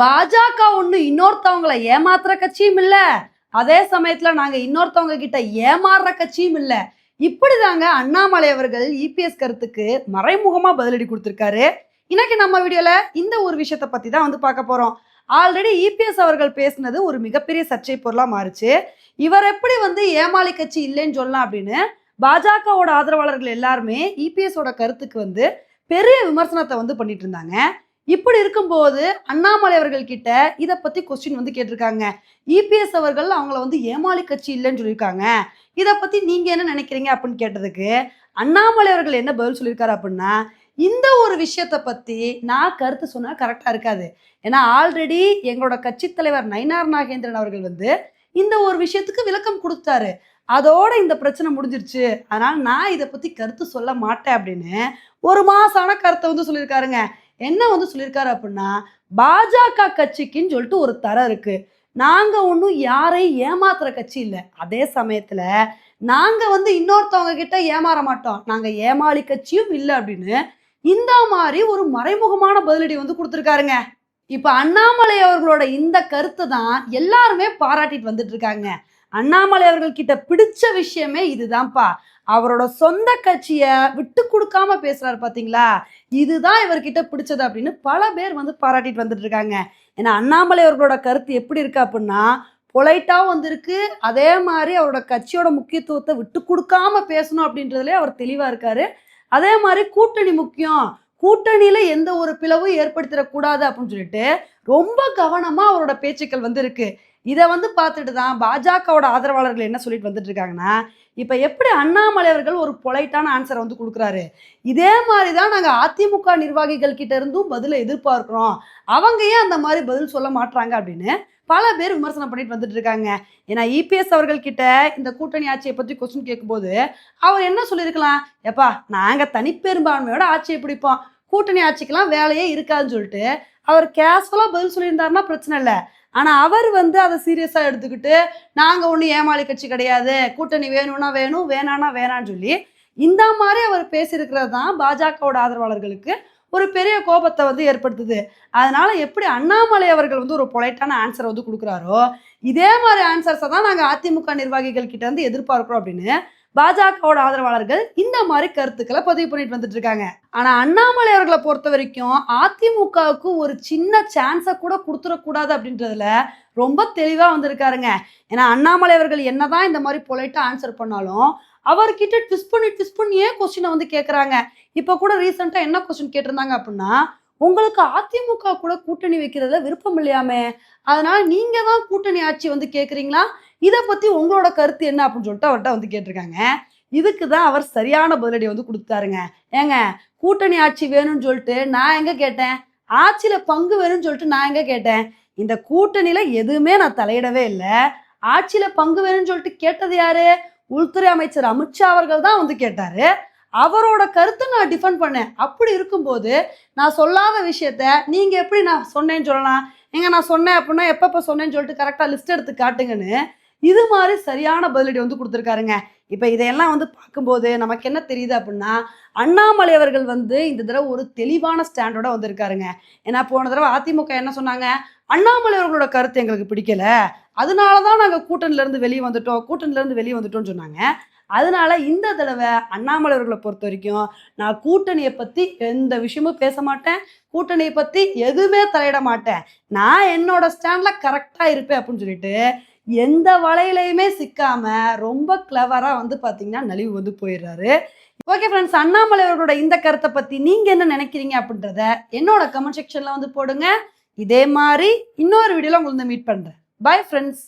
பாஜக ஒன்று இன்னொருத்தவங்களை ஏமாத்துற கட்சியும் இல்லை. அதே சமயத்தில் நாங்கள் இன்னொருத்தவங்க கிட்ட ஏமாறுற கட்சியும் இல்லை. இப்படி தாங்க அண்ணாமலை அவர்கள் இபிஎஸ் கருத்துக்கு மறைமுகமாக பதிலடி கொடுத்துருக்காரு. இன்னைக்கு நம்ம வீடியோவில் இந்த ஒரு விஷயத்தை பற்றி தான் வந்து பார்க்க போகிறோம் ஆல்ரெடி இபிஎஸ் அவர்கள் பேசினது ஒரு மிகப்பெரிய சர்ச்சை பொருளாக மாறுச்சு. இவர் எப்படி வந்து ஏமாளி கட்சி இல்லைன்னு சொல்லலாம் அப்படின்னு பாஜகவோட ஆதரவாளர்கள் எல்லாருமே இபிஎஸோட கருத்துக்கு வந்து பெரிய விமர்சனத்தை வந்து பண்ணிட்டு இருந்தாங்க. இப்படி இருக்கும்போது அண்ணாமலை அவர்கள் கிட்ட இதை பத்தி கொஸ்டின் வந்து கேட்டிருக்காங்க. இபிஎஸ் அவர்கள் அவங்கள வந்து ஏமாளி கட்சி இல்லைன்னு சொல்லியிருக்காங்க. இதை பத்தி நீங்க என்ன நினைக்கிறீங்க அப்படின்னு கேட்டதுக்கு அண்ணாமலை அவர்கள் என்ன பதில் சொல்லியிருக்காரு அப்படின்னா இந்த ஒரு விஷயத்தை பத்தி நான் கருத்து சொன்னா கரெக்டா இருக்காது. ஏன்னா ஆல்ரெடி எங்களோட கட்சி தலைவர் நயினார் நாகேந்திரன் அவர்கள் வந்து இந்த ஒரு விஷயத்துக்கு விளக்கம் கொடுத்தாரு. அதோட இந்த பிரச்சனை முடிஞ்சிருச்சு. அதனால நான் இதை பத்தி கருத்து சொல்ல மாட்டேன் அப்படின்னு ஒரு மாசான கருத்தை வந்து சொல்லியிருக்காருங்க. என்ன வந்து சொல்லியிருக்காரு அப்படின்னா பாஜக கட்சிக்குன்னு சொல்லிட்டு ஒரு தரம் இருக்கு. நாங்கள் ஒன்றும் யாரையும் ஏமாத்துற கட்சி இல்லை. அதே சமயத்தில் நாங்கள் வந்து இன்னொருத்தவங்க கிட்ட ஏமாற மாட்டோம். நாங்கள் ஏமாளி கட்சியும் இல்லை அப்படின்னு இந்த மாதிரி ஒரு மறைமுகமான பதிலடி வந்து கொடுத்துருக்காருங்க. இப்போ அண்ணாமலை அவர்களோட இந்த கருத்தை தான் எல்லாருமே பாராட்டிட்டு வந்துட்டு இருக்காங்க. அண்ணாமலை அவர்கள் கிட்ட பிடிச்ச விஷயமே இதுதான்ப்பா. அவரோட சொந்த கட்சியை விட்டு கொடுக்காம பேசுறாரு பாத்தீங்களா? இதுதான் இவர்கிட்ட பிடிச்சது அப்படின்னு பல பேர் வந்து பாராட்டிட்டு வந்துட்டு இருக்காங்க. ஏன்னா அண்ணாமலை அவர்களோட கருத்து எப்படி இருக்கு அப்படின்னா பொலைட்டாகவும் வந்திருக்கு. அதே மாதிரி அவரோட கட்சியோட முக்கியத்துவத்தை விட்டு கொடுக்காம பேசணும் அப்படின்றதுலேயே அவர் தெளிவாக இருக்காரு. அதே மாதிரி கூட்டணி முக்கியம். கூட்டணியில எந்த ஒரு பிளவும் ஏற்படுத்திடக்கூடாது அப்படின்னு சொல்லிட்டு ரொம்ப கவனமா அவரோட பேச்சுக்கள் வந்து இருக்கு இதை வந்து பார்த்துட்டு தான் பாஜகவோட ஆதரவாளர்கள் என்ன சொல்லிட்டு வந்துட்டு இருக்காங்கன்னா இப்போ எப்படி அண்ணாமலை அவர்கள் ஒரு பொலைட்டான ஆன்சரை வந்து கொடுக்குறாரு? இதே மாதிரி தான் நாங்கள் அதிமுக நிர்வாகிகள் கிட்ட இருந்தும் பதிலை எதிர்பார்க்குறோம். அவங்க ஏன் அந்த மாதிரி பதில் சொல்ல மாட்டுறாங்க அப்படின்னு பல பேர் விமர்சனம் பண்ணிட்டு வந்துட்டு இருக்காங்க ஏன்னா இபிஎஸ் அவர்கள் கிட்ட இந்த கூட்டணி ஆட்சியை பற்றி கொஸ்டின் கேட்கும்போது அவர் என்ன சொல்லியிருக்கலாம்? எப்பா நாங்கள் தனிப்பெரும்பான்மையோட ஆட்சியை பிடிப்போம். கூட்டணி ஆட்சிக்கெல்லாம் வேலையே இருக்காதுன்னு சொல்லிட்டு அவர் கேஷுவலாக பதில் சொல்லியிருந்தாருன்னா பிரச்சனை இல்லை. ஆனால் அவர் வந்து அதை சீரியஸாக எடுத்துக்கிட்டு நாங்கள் ஒன்றும் ஏமாளி கட்சி கிடையாது. கூட்டணி வேணும்னா வேணும் வேணான்னா வேணான்னு சொல்லி இந்த மாதிரி அவர் பேசியிருக்கிறது தான் பாஜகவோட ஆதரவாளர்களுக்கு ஒரு பெரிய கோபத்தை வந்து ஏற்படுத்துது. அதனால எப்படி அண்ணாமலை அவர்கள் வந்து ஒரு பொலைட்டான ஆன்சரை வந்து கொடுக்குறாரோ இதே மாதிரி ஆன்சர்ஸை தான் நாங்கள் அதிமுக நிர்வாகிகள் கிட்ட வந்து எதிர்பார்க்கிறோம் அப்படின்னு பாஜகவோட ஆதரவாளர்கள் இந்த மாதிரி கருத்துக்களை பதிவு பண்ணிட்டு வந்துட்டு இருக்காங்க. ஆனா அண்ணாமலை அவர்களை பொறுத்த வரைக்கும் அதிமுகவுக்கு ஒரு சின்ன சான்ஸை கூட கொடுத்துடக்கூடாது அப்படின்றதுல ரொம்ப தெளிவா வந்திருக்காருங்க. ஏன்னா அண்ணாமலை அவர்கள் என்னதான் இந்த மாதிரி பொலைட்டா ஆன்சர் பண்ணாலும் அவர்கிட்ட ட்விஸ்ட் பண்ணி ட்விஸ்ட் பண்ணியே கொஸ்டினை வந்து கேட்குறாங்க இப்போ கூட ரீசெண்டாக என்ன கொஸ்டின் கேட்டிருந்தாங்க அப்படின்னா உங்களுக்கு அதிமுக கூட கூட்டணி வைக்கிறதுல விருப்பம் இல்லையாமே? அதனால நீங்க தான் கூட்டணி ஆட்சி வந்து கேட்குறீங்களா இதை பத்தி உங்களோட கருத்து என்ன அப்படின்னு சொல்லிட்டு அவர்கிட்ட வந்து கேட்டிருக்காங்க. இதுக்கு தான் அவர் சரியான பதிலடி வந்து கொடுத்தாருங்க ஏங்க கூட்டணி ஆட்சி வேணும்னு சொல்லிட்டு நான் எங்க கேட்டேன்? ஆட்சியில பங்கு வேணும்னு சொல்லிட்டு நான் எங்க கேட்டேன்? இந்த கூட்டணியில எதுவுமே நான் தலையிடவே இல்லை. ஆட்சியில பங்கு வேணும்னு சொல்லிட்டு கேட்டது யாரு? உள்துறை அமைச்சர் அமித்ஷா அவர்கள் தான் வந்து கேட்டாரு. அவரோட கருத்தை நான் டிஃபெண்ட் பண்ணேன். அப்படி இருக்கும்போது நான் சொல்லாத விஷயத்த நீங்க எப்படி நான் சொன்னேன்னு சொல்லலாம்? எங்க நான் சொன்னேன் அப்படின்னா எப்பப்போ சொன்னேன்னு சொல்லிட்டு கரெக்டாக லிஸ்ட் எடுத்து காட்டுங்கன்னு இது மாதிரி சரியான பதிலடி வந்து கொடுத்துருக்காருங்க. இப்போ இதையெல்லாம் வந்து பார்க்கும்போது நமக்கு என்ன தெரியுது அப்படின்னா அண்ணாமலை அவர்கள் வந்து இந்த தடவை ஒரு தெளிவான ஸ்டாண்டோட வந்திருக்காருங்க. ஏன்னா போன தடவை அதிமுக என்ன சொன்னாங்க? அண்ணாமலை அவர்களோட கருத்து எங்களுக்கு பிடிக்கல. அதனால தான் நாங்கள் கூட்டணிலேருந்து வெளியே வந்துட்டோம் கூட்டணிலேருந்து வெளியே வந்துட்டோம்னு சொன்னாங்க. அதனால இந்த தடவை அண்ணாமலை அவர்களை பொறுத்த வரைக்கும் நான் கூட்டணியை பற்றி எந்த விஷயமும் பேச மாட்டேன். கூட்டணியை பற்றி எதுவுமே தலையிட மாட்டேன். நான் என்னோட ஸ்டாண்டில் கரெக்டாக இருப்பேன் அப்படின்னு சொல்லிட்டு எந்த வலையிலையுமே சிக்காம ரொம்ப கிளவராக வந்து பார்த்தீங்கன்னா நலிவு வந்து போயிடுறாரு. ஓகே ஃப்ரெண்ட்ஸ் அண்ணாமலை அவர்களோட இந்த கருத்தை பற்றி நீங்கள் என்ன நினைக்கிறீங்க அப்படின்றத என்னோட கமெண்ட் செக்ஷனில் வந்து போடுங்க. இதே மாதிரி இன்னொரு வீடியோவில் உங்களுக்கு மீட் பண்ணுறேன் பை ஃப்ரெண்ட்ஸ்